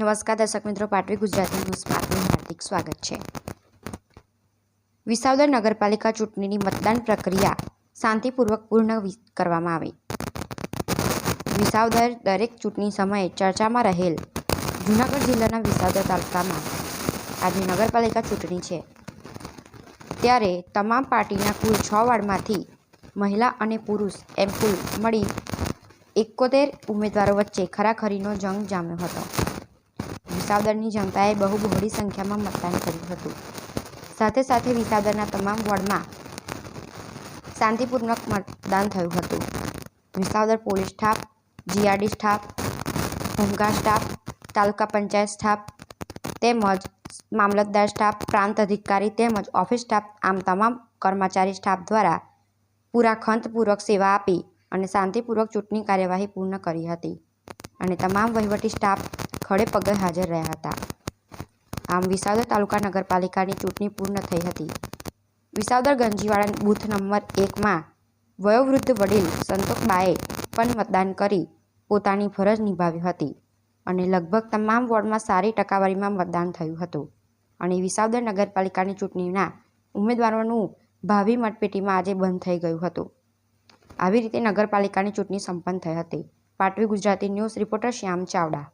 નમસ્કાર, દર્શક મિત્રો. પાટવી ગુજરાતી ન્યૂઝમાં હાર્દિક સ્વાગત છે. વિસાવદર નગરપાલિકા ચૂંટણીની મતદાન પ્રક્રિયા શાંતિપૂર્વક પૂર્ણ કરવામાં આવી. વિસાવદર દરેક ચૂંટણી સમયે ચર્ચામાં રહેલ જૂનાગઢ જિલ્લાના વિસાવદર તાલુકામાં આજે નગરપાલિકા ચૂંટણી છે. ત્યારે તમામ પાર્ટીના કુલ છ વાર્ડમાંથી મહિલા અને પુરુષ એમ કુલ મળી એકોતેર ઉમેદવારો વચ્ચે ખરાખરીનો જંગ જામ્યો હતો. વિસાવદરની જનતાએ બહુ બહોળી સંખ્યામાં મતદાન કર્યું હતું. સાથે સાથે વિસાવદરના તમામ વોર્ડમાં શાંતિપૂર્વક મતદાન થયું હતું. Visavadar police staff, GRD staff home guard staff, taluka panchayat staff તેમજ મામલતદાર સ્ટાફ, પ્રાંત અધિકારી તેમજ ઓફિસ સ્ટાફ આમ તમામ કર્મચારી સ્ટાફ દ્વારા પૂરા ખંતપૂર્વક સેવા આપી અને શાંતિપૂર્વક ચૂંટણી કાર્યવાહી પૂર્ણ કરી હતી. અને તમામ વહીવટી સ્ટાફ ખડે પગે હાજર રહ્યા હતા. આમ વિસાવદર તાલુકા નગરપાલિકાની ચૂંટણી પૂર્ણ થઈ હતી. વિસાવદર ગંજીવાડા બૂથ નંબર એકમાં વયોવૃદ્ધ વડીલ સંતોષબાએ પણ મતદાન કરી પોતાની ફરજ નિભાવી હતી અને લગભગ તમામ વોર્ડમાં સારી ટકાવારીમાં મતદાન થયું હતું. અને વિસાવદર નગરપાલિકાની ચૂંટણીના ઉમેદવારોનું ભાવિ મતપેટીમાં આજે બંધ થઈ ગયું હતું. આવી રીતે નગરપાલિકાની ચૂંટણી સંપન્ન થઈ હતી. Patvi Gujarati news reporter Shyam Chavda.